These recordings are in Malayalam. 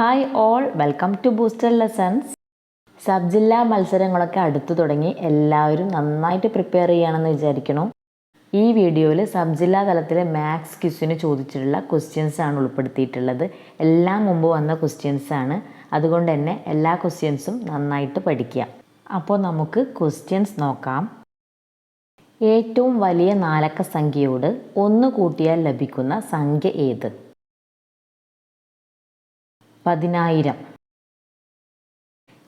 Hi all welcome to booster lessons sub ജില്ലാ മത്സരങ്ങളൊക്കെ അടുത്തു തുടങ്ങി എല്ലാവരും നന്നായിട്ട് പ്രിപ്പയർ ചെയ്യണമെന്ന് വിചാരിക്കണം ഈ വീഡിയോയിൽ സബ് ജില്ലാ തലത്തിലെ മാത്സ് ക്വിസിന് ചോദിച്ചിട്ടുള്ള ക്വസ്റ്റ്യൻസ് ആണ് ഉൾപ്പെടുത്തിയിട്ടുള്ളത്. എല്ലാം മുമ്പ് വന്ന ക്വസ്റ്റ്യൻസ് ആണ്. അതുകൊണ്ട് തന്നെ എല്ലാ ക്വസ്റ്റ്യൻസും നന്നായിട്ട് പഠിക്കുക. അപ്പോൾ നമുക്ക് ക്വസ്റ്റ്യൻസ് നോക്കാം. ഏറ്റവും വലിയ നാലക്ക സംഖ്യയോട് ഒന്ന് കൂട്ടിയാൽ ലഭിക്കുന്ന സംഖ്യ ഏത്? പതിനായിരം.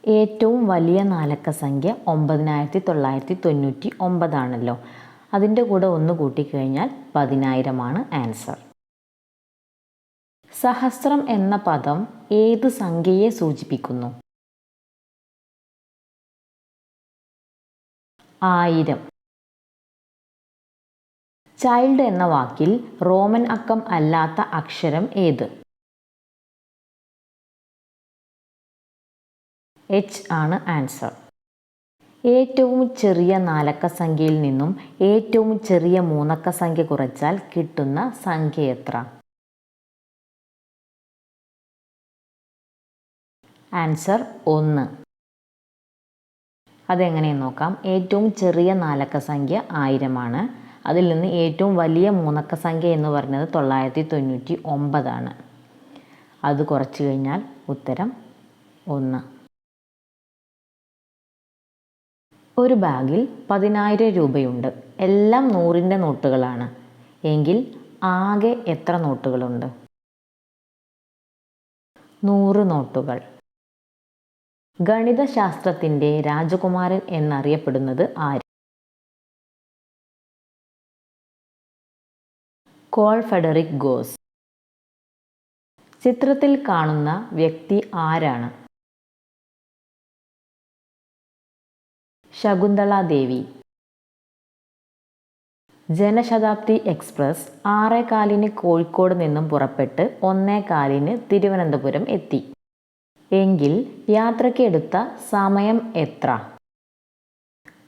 ഏറ്റവും വലിയ നാലക്ക സംഖ്യ ഒമ്പതിനായിരത്തി തൊള്ളായിരത്തി തൊണ്ണൂറ്റി ഒമ്പതാണല്ലോ അതിന്റെ കൂടെ ഒന്ന് കൂട്ടിക്കഴിഞ്ഞാൽ പതിനായിരമാണ് ആൻസർ. സഹസ്രം എന്ന പദം ഏത് സംഖ്യയെ സൂചിപ്പിക്കുന്നു? ആയിരം. ചൈൽഡ് എന്ന വാക്കിൽ റോമൻ അക്കം അല്ലാത്ത അക്ഷരം ഏത്? എച്ച് ആണ് ആൻസർ. ഏറ്റവും ചെറിയ നാലക്ക സംഖ്യയിൽ നിന്നും ഏറ്റവും ചെറിയ മൂന്നക്ക സംഖ്യ കുറച്ചാൽ കിട്ടുന്ന സംഖ്യ എത്ര? ആൻസർ ഒന്ന്. അതെങ്ങനെയെന്ന് നോക്കാം. ഏറ്റവും ചെറിയ നാലക്ക സംഖ്യ ആയിരമാണ്. അതിൽ നിന്ന് ഏറ്റവും വലിയ മൂന്നക്ക സംഖ്യ എന്ന് പറയുന്നത് തൊള്ളായിരത്തി തൊണ്ണൂറ്റി ഒമ്പതാണ് അത് കുറച്ച് കഴിഞ്ഞാൽ ഉത്തരം ഒന്ന്. ഒരു ബാഗിൽ പതിനായിരം രൂപയുണ്ട്. എല്ലാം നൂറിന്റെ നോട്ടുകളാണ്. എങ്കിൽ ആകെ എത്ര നോട്ടുകളുണ്ട്? നൂറ് നോട്ടുകൾ. ഗണിതശാസ്ത്രത്തിന്റെ രാജകുമാരൻ എന്നറിയപ്പെടുന്നത് ആര്? Carl Friedrich Gauss. ചിത്രത്തിൽ കാണുന്ന വ്യക്തി ആരാണ്? ശകുന്തള ദേവി. ജനശതാബ്ദി എക്സ്പ്രസ് ആറേകാലിന് കോഴിക്കോട് നിന്നും പുറപ്പെട്ട് ഒന്നേ കാലിന് തിരുവനന്തപുരം എത്തി. എങ്കിൽ യാത്രയ്ക്ക് എടുത്ത സമയം എത്ര?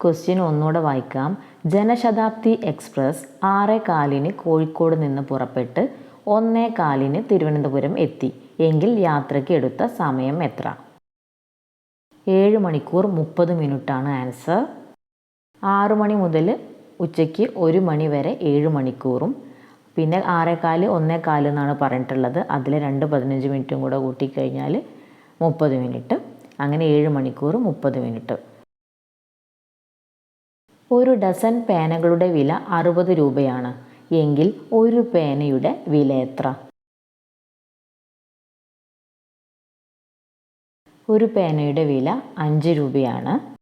ക്വസ്റ്റ്യൻ ഒന്നുകൂടെ വായിക്കാം. ജനശതാബ്ദി എക്സ്പ്രസ് ആറേ കാലിന് കോഴിക്കോട് നിന്ന് പുറപ്പെട്ട് ഒന്നേ കാലിന് തിരുവനന്തപുരം എത്തി. എങ്കിൽ യാത്രയ്ക്ക് എടുത്ത സമയം എത്ര? ഏഴ് മണിക്കൂർ മുപ്പത് മിനിറ്റാണ് ആൻസർ. ആറ് മണി മുതൽ ഉച്ചയ്ക്ക് ഒരു മണി വരെ ഏഴ് മണിക്കൂറും. പിന്നെ ആറേകാൽ ഒന്നേകാൽ എന്നാണ് പറഞ്ഞിട്ടുള്ളത്. അതിൽ രണ്ട് പതിനഞ്ച് മിനിറ്റും കൂടെ കൂട്ടിക്കഴിഞ്ഞാൽ മുപ്പത് മിനിറ്റ്. അങ്ങനെ ഏഴ് മണിക്കൂർ മുപ്പത് മിനിറ്റ്. ഒരു ഡസൻ പേനകളുടെ വില അറുപത് രൂപയാണ്. എങ്കിൽ ഒരു പേനയുടെ വില എത്ര? ഒരു പേനയുടെ വില അഞ്ച് രൂപയാണ്.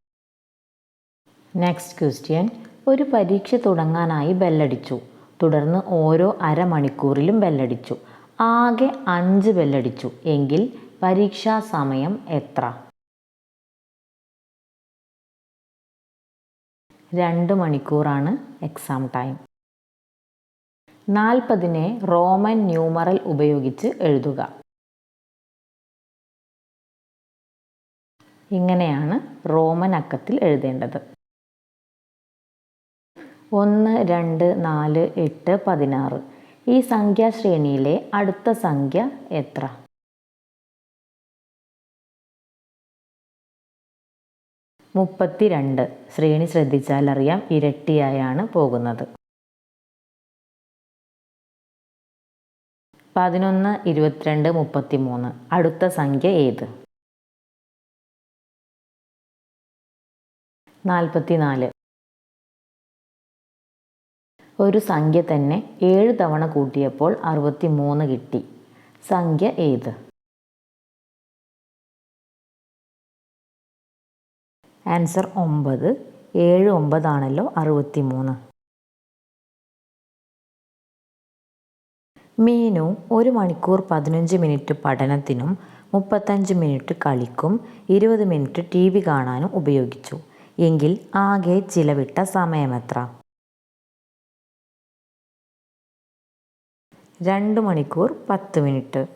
നെക്സ്റ്റ് ക്വസ്റ്റ്യൻ ഒരു പരീക്ഷ തുടങ്ങാനായി ബെല്ലടിച്ചു. തുടർന്ന് ഓരോ അരമണിക്കൂറിലും ബെല്ലടിച്ചു. ആകെ അഞ്ച് ബെല്ലടിച്ചു. എങ്കിൽ പരീക്ഷാ സമയം എത്ര? രണ്ട് മണിക്കൂറാണ് എക്സാം ടൈം നാൽപ്പതിനെ റോമൻ ന്യൂമറൽ ഉപയോഗിച്ച് എഴുതുക. ഇങ്ങനെയാണ് റോമൻ അക്കത്തിൽ എഴുതേണ്ടത്. ഒന്ന് രണ്ട് നാല് എട്ട് പതിനാറ്. ഈ സംഖ്യാശ്രേണിയിലെ അടുത്ത സംഖ്യ എത്ര? മുപ്പത്തിരണ്ട്. ശ്രേണി ശ്രദ്ധിച്ചാൽ അറിയാം ഇരട്ടിയായാണ് പോകുന്നത്. പതിനൊന്ന് ഇരുപത്തിരണ്ട് മുപ്പത്തിമൂന്ന്. അടുത്ത സംഖ്യ ഏത്? നാൽപ്പത്തിനാല് ഒരു സംഖ്യ തന്നെ ഏഴ് തവണ കൂട്ടിയപ്പോൾ അറുപത്തി മൂന്ന് കിട്ടി. സംഖ്യ ഏത്? ആൻസർ ഒമ്പത്. ഏഴ് ഒമ്പതാണല്ലോ അറുപത്തി മൂന്ന് മീനു ഒരു മണിക്കൂർ പതിനഞ്ച് മിനിറ്റ് പഠനത്തിനും മുപ്പത്തഞ്ച് മിനിറ്റ് കളിക്കും ഇരുപത് മിനിറ്റ് ടി വി കാണാനും ഉപയോഗിച്ചു. എങ്കിൽ ആകെ ചിലവിട്ട സമയമെത്ര? രണ്ട് മണിക്കൂർ പത്ത് മിനിറ്റ്.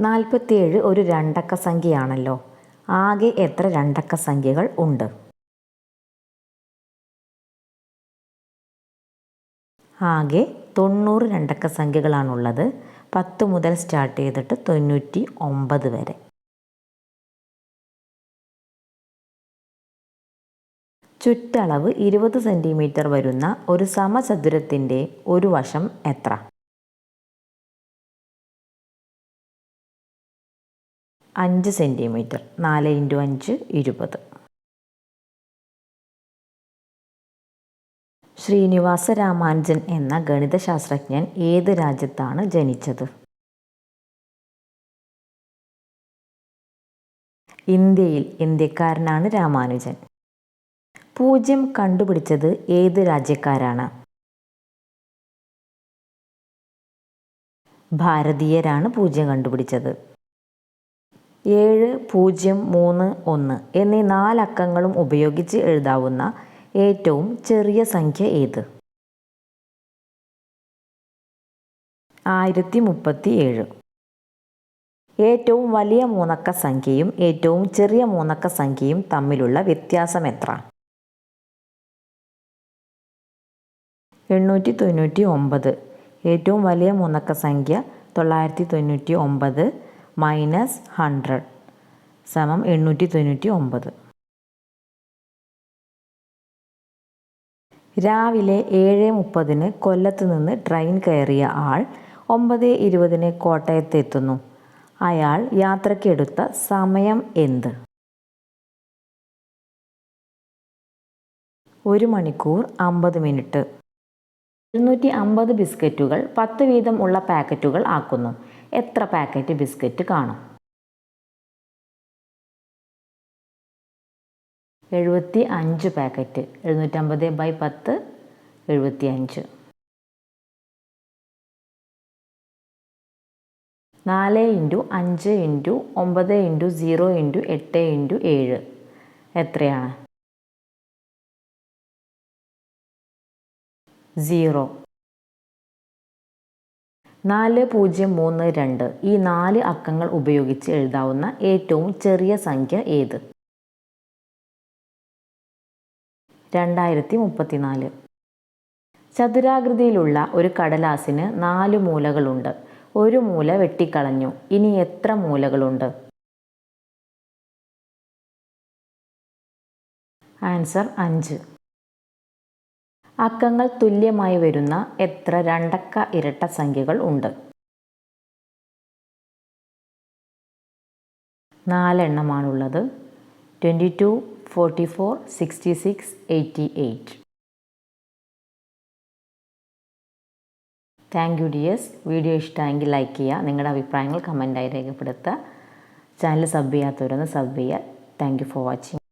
നാൽപ്പത്തിയേഴ് ഒരു രണ്ടക്ക സംഖ്യയാണല്ലോ. ആകെ എത്ര രണ്ടക്ക സംഖ്യകൾ ഉണ്ട്? ആകെ തൊണ്ണൂറ് രണ്ടക്ക സംഖ്യകളാണുള്ളത്. പത്ത് മുതൽ സ്റ്റാർട്ട് ചെയ്തിട്ട് തൊണ്ണൂറ്റി ഒമ്പത് വരെ. ചുറ്റളവ് ഇരുപത് സെന്റിമീറ്റർ വരുന്ന ഒരു സമചതുരത്തിന്റെ ഒരു വശം എത്ര? അഞ്ച് സെന്റിമീറ്റർ നാല് ഇന്റു അഞ്ച് ഇരുപത്. ശ്രീനിവാസ രാമാനുജൻ എന്ന ഗണിതശാസ്ത്രജ്ഞൻ ഏത് രാജ്യത്താണ് ജനിച്ചത്? ഇന്ത്യയിൽ ഇന്ത്യക്കാരനാണ് രാമാനുജൻ. പൂജ്യം കണ്ടുപിടിച്ചത് ഏത് രാജ്യക്കാരാണ്? ഭാരതീയരാണ് പൂജ്യം കണ്ടുപിടിച്ചത്. ഏഴ് പൂജ്യം മൂന്ന് ഒന്ന് എന്നീ നാലക്കങ്ങളും ഉപയോഗിച്ച് എഴുതാവുന്ന ഏറ്റവും ചെറിയ സംഖ്യ ഏത്? ആയിരത്തി മുപ്പത്തി ഏഴ് ഏറ്റവും വലിയ മൂന്നക്ക സംഖ്യയും ഏറ്റവും ചെറിയ മൂന്നക്ക സംഖ്യയും തമ്മിലുള്ള വ്യത്യാസം എത്ര? എണ്ണൂറ്റി തൊണ്ണൂറ്റി ഒമ്പത് ഏറ്റവും വലിയ മൂന്നക്ക സംഖ്യ തൊള്ളായിരത്തി തൊണ്ണൂറ്റി ഒമ്പത് മൈനസ് ഹൺഡ്രഡ് സമം എണ്ണൂറ്റി തൊണ്ണൂറ്റി ഒമ്പത് രാവിലെ ഏഴ് മുപ്പതിന് കൊല്ലത്ത് നിന്ന് ട്രെയിൻ കയറിയ ആൾ ഒമ്പത് ഇരുപതിന് കോട്ടയത്തെത്തുന്നു. അയാൾ യാത്രയ്ക്കെടുത്ത സമയം എന്ത്? ഒരു മണിക്കൂർ അമ്പത് മിനിറ്റ്. ഇരുന്നൂറ്റി അമ്പത് ബിസ്ക്കറ്റുകൾ പത്ത് വീതം ഉള്ള പാക്കറ്റുകൾ ആക്കുന്നു. എത്ര പാക്കറ്റ് ബിസ്ക്കറ്റ് കാണും? എഴുപത്തി അഞ്ച് പാക്കറ്റ്. എഴുന്നൂറ്റമ്പത് ബൈ പത്ത് എഴുപത്തി അഞ്ച് നാല് ഇന്റു അഞ്ച് ഇന്റു ഒമ്പത് ഇന്റു സീറോ ഇന്റു എട്ട് ഇന്റു ഏഴ്. എത്രയാണ്? സീറോ. നാല് പൂജ്യം മൂന്ന് രണ്ട്. ഈ നാല് അക്കങ്ങൾ ഉപയോഗിച്ച് എഴുതാവുന്ന ഏറ്റവും ചെറിയ സംഖ്യ ഏത്? രണ്ടായിരത്തി മുപ്പത്തിനാല് ചതുരാകൃതിയിലുള്ള ഒരു കടലാസിന് നാല് മൂലകളുണ്ട്. ഒരു മൂല വെട്ടിക്കളഞ്ഞു. ഇനി എത്ര മൂലകളുണ്ട്? ആൻസർ അഞ്ച്. അക്കങ്ങൾ തുല്യമായി വരുന്ന എത്ര രണ്ടക്ക ഇരട്ട സംഖ്യകൾ ഉണ്ട്? നാലെണ്ണമാണുള്ളത്. Twenty two forty four sixty six eighty eight. Thank you dears. Video ഇഷ്ടമായെങ്കിൽ ലൈക്ക് ചെയ്യുക. നിങ്ങളുടെ അഭിപ്രായങ്ങൾ കമന്റായി രേഖപ്പെടുത്തുക. ചാനൽ സബ് ചെയ്യാത്തവരൊന്ന് സബ് ചെയ്യുക. Thank you for watching.